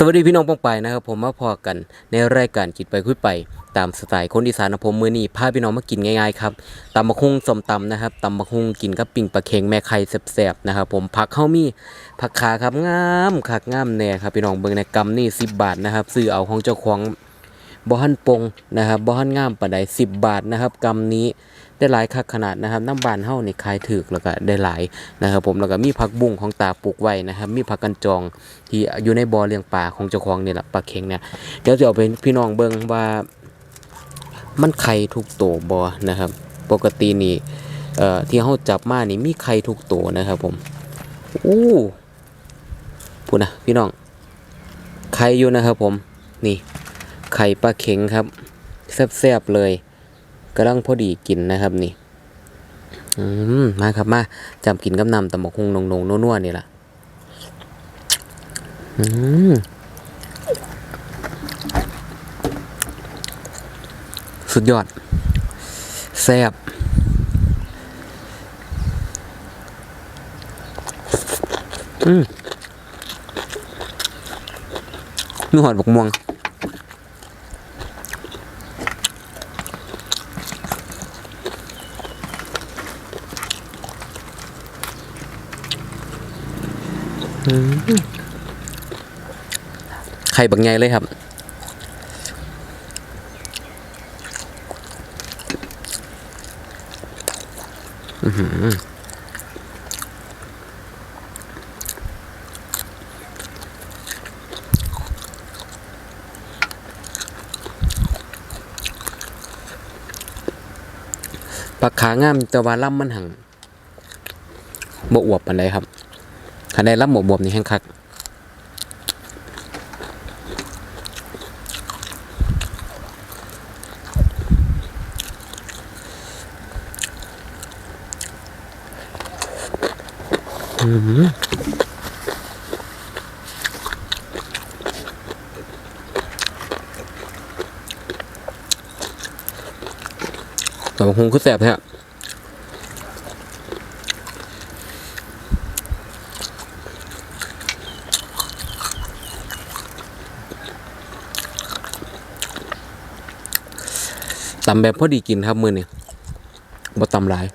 สวัสดีพี่น้องป้องไปนะครับผมมาพอกันในรายการกินไปคุยไปตามสไตล์คนอีสานนะผมมือนี้พาพี่น้องมากินง่ายๆครับตำบักฮุ่งสมตำนะครับตำบักฮุ่งกินกับปิ่งปลาเค็งแม่ไข่แซ่บๆนะครับผมผักข้าวมีผักขาครับงามคักงามแน่ครับพี่น้องเบิ่งในกำนี่10บบาทนะครับซื้อเอาของเจ้าของบ่หันปงนะครับบ่หันงามปานใด10บาทนะครับกำนี้ ได้หลายคักขนาดนะครับน้ำบานเฮานี่ขายถูกแล้วก็ได้หลายนะครับผมแล้วก็มีผักบุ้งของตาปลูกไว้นะครับมีผักกันจองที่อยู่ในบ่อเลี้ยงปลาของเจ้าของนี่แหละปลาเค็งเนี่ยเดี๋ยวจะเอาไปพี่น้องเบิ่งว่ามันไข่ทุกตัวบ่นะครับ ปกตินี่เอ่อที่เฮาจับมานี่มีไข่ทุกตัวนะครับผมอู้พูดนะพี่น้องไข่อยู่นะครับผมนี่ไข่ปลาเค็งครับแซ่บๆเลย กำลังพอดีกินนะครับนี่อืมมาครับมาจำกินกับน้ำตำบักหุ่งนงนัวๆนี่ล่ะอืมสุดยอดแซ่บอืมมีหอดบกม่วง ไข่บักใหญ่เลยครับ อือหือปลาขางามแต่ว่าล่ำมันหังบ่อวบปานใดครับ คันใดล่ำบ่บวบนี่แห้งคักแต่บางคงคือแสบแท้ ตำแบบพอดีกินครับมือนี่บ่ตำหลาย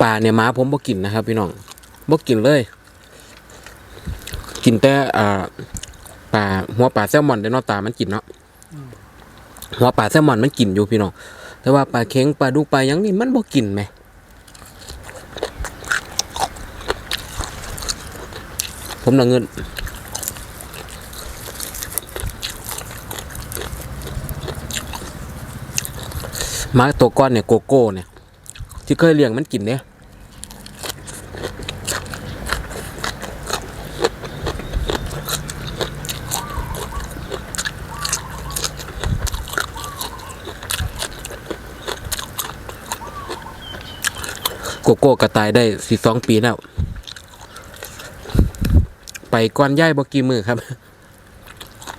ปลาเนี่ยม้าผมบ่กินนะครับ พี่น้องบ่กินเลย กินแต่อ่าปลาหัวปลาแซลมอนได้นาตามันกินเนาะหัวปลาแซลมอนมันกินอยู่พี่น้องแต่ว่าปลาเค็งปลาดุกปลายังนี่มันบ่กินไหมผมน่ะเงินมาตัวก้อนเนี่ยโกโก้เนี่ย ที่เคยเลี้ยงมันกินเนี่ยโกโก้กระตายได้สิสองปีแล้ว ไปก้อนย่ายบกี่มือครับ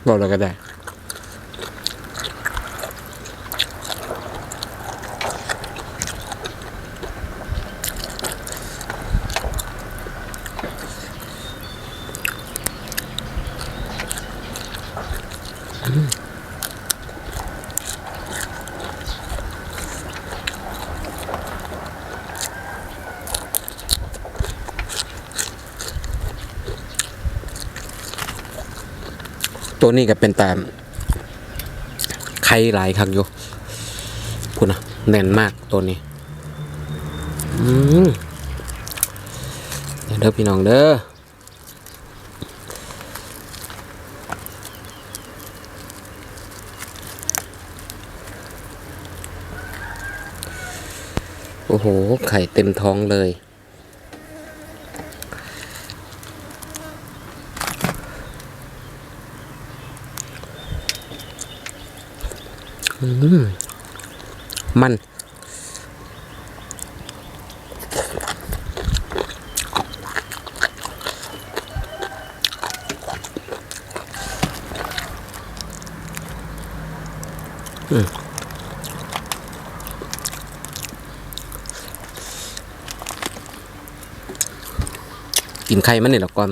บอกเราก็ได้ ตัวนี้ก็เป็นตามไข่หลายครั้งอยู่พูดนะแน่นมากตัวนี้เด้อพี่น้องเด้อโอ้โห ไข่เต็มท้องเลย อืมมันกินไข่มันนี่หรอก่อน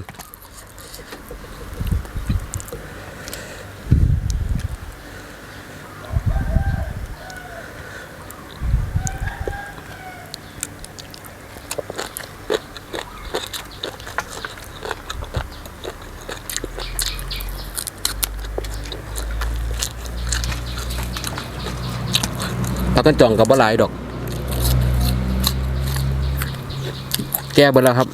กันจ่องกับบ่หลายดอก แก้เบิดแล้วครับ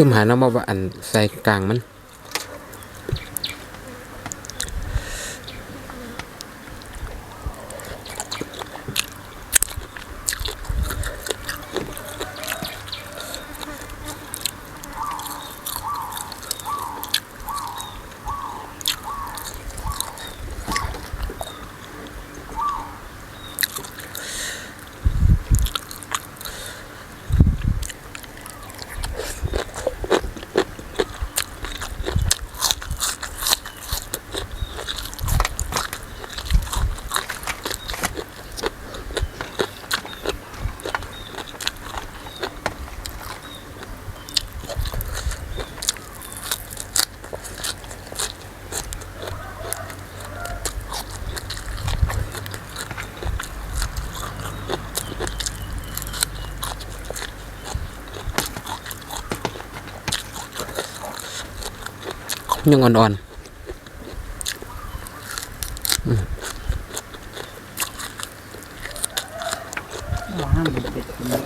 ลืมหาน้ำมาว่าอันใส่กลางมัน ยังอ่อนๆอืม ว่าห้ามมันเป็ดกินแล้ว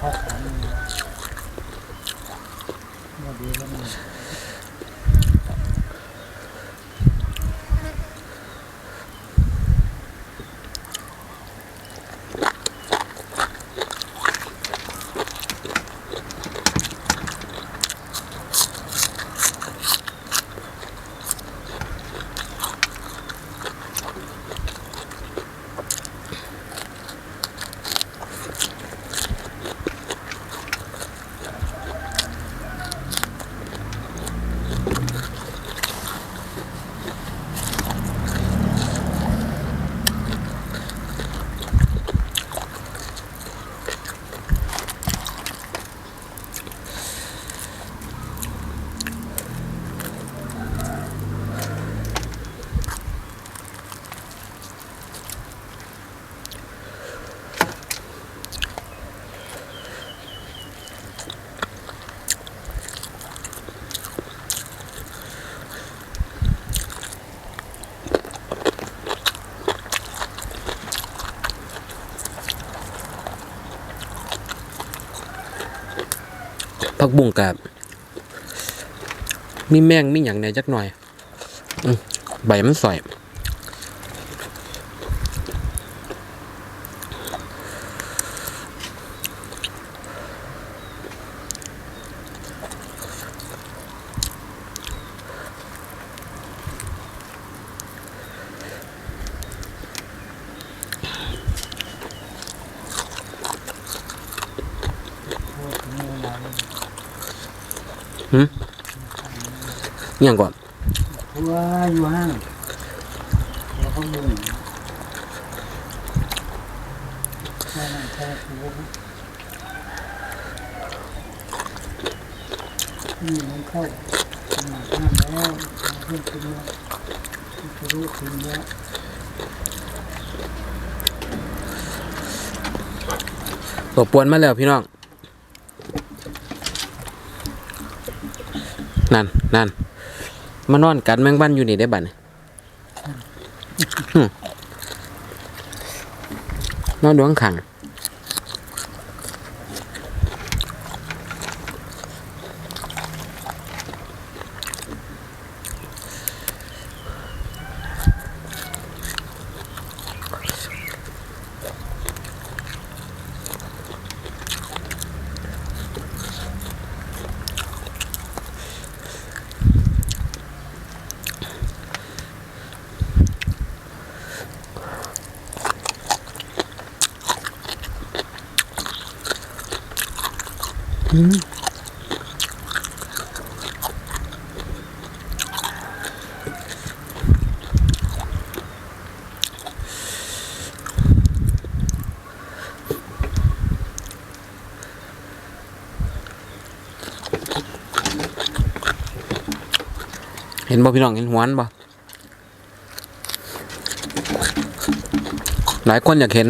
พักขันว่าดีแล้วมัน ผักบุ้งกับมีแมงมีอย่างในจักหน่อยอใบมันสอย หืยังก่อนว่าอยู่ห้างแล้วก็มึงนี่มันเข้ามาห้ามแล้วเพื่อนคุณแล้วคุรู้คุณแล้วตบปวนมาแล้วพี่น้อง นั่นนั่นมานอนกัดแมงบ้านอยู่นี่ได้บัดนี่หึนอนดวงขัง เห็นบ่พี่น้องเห็นหวนบ่หลายคนอยากเห็น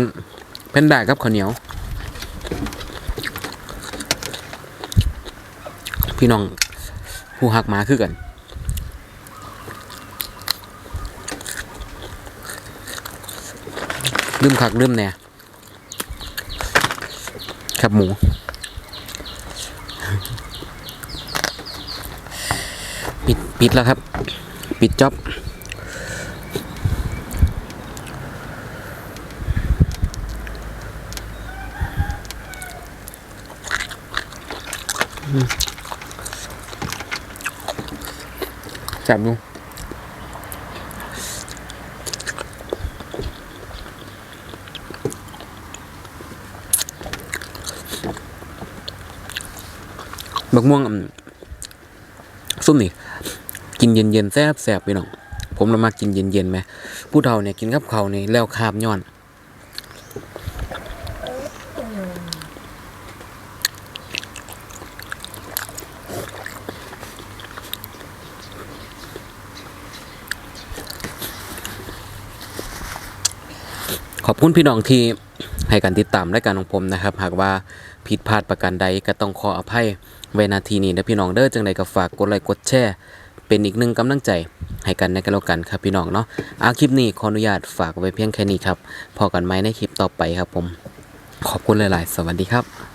เพนด้ากับข้าวเหนียว พี่น้องผู้หักหมาคือกันลืมคักลืมแน่แคบหมูปิดปิดแล้วครับ ปิดจ็อบอืม จับดูบักม่วงอืมซุ่มนี่กินเย็นๆแซ่บแซ่บไปน้องผมเรามากินเย็นๆไหมผู้เฒ่าเนี่ยกินกับเขาวนี่แล้วคาบย้อน ขอบคุณพี่น้องที่ให้การติดตามรายการของผมนะครับ หากว่าผิดพลาดประการใดก็ต้องขออภัยไว้นาทีนี้นะพี่น้องเด้อจังใดก็ฝากกดไลค์กดแชร์เป็นอีกหนึ่งกำลังใจให้กันในกันแล้วกันครับพี่น้องเนาะอาคลิปนี้ขออนุญาตฝากไว้เพียงแค่นี้ครับพอกันไหมในคลิปต่อไปครับผม ขอบคุณหลาย ๆ สวัสดีครับ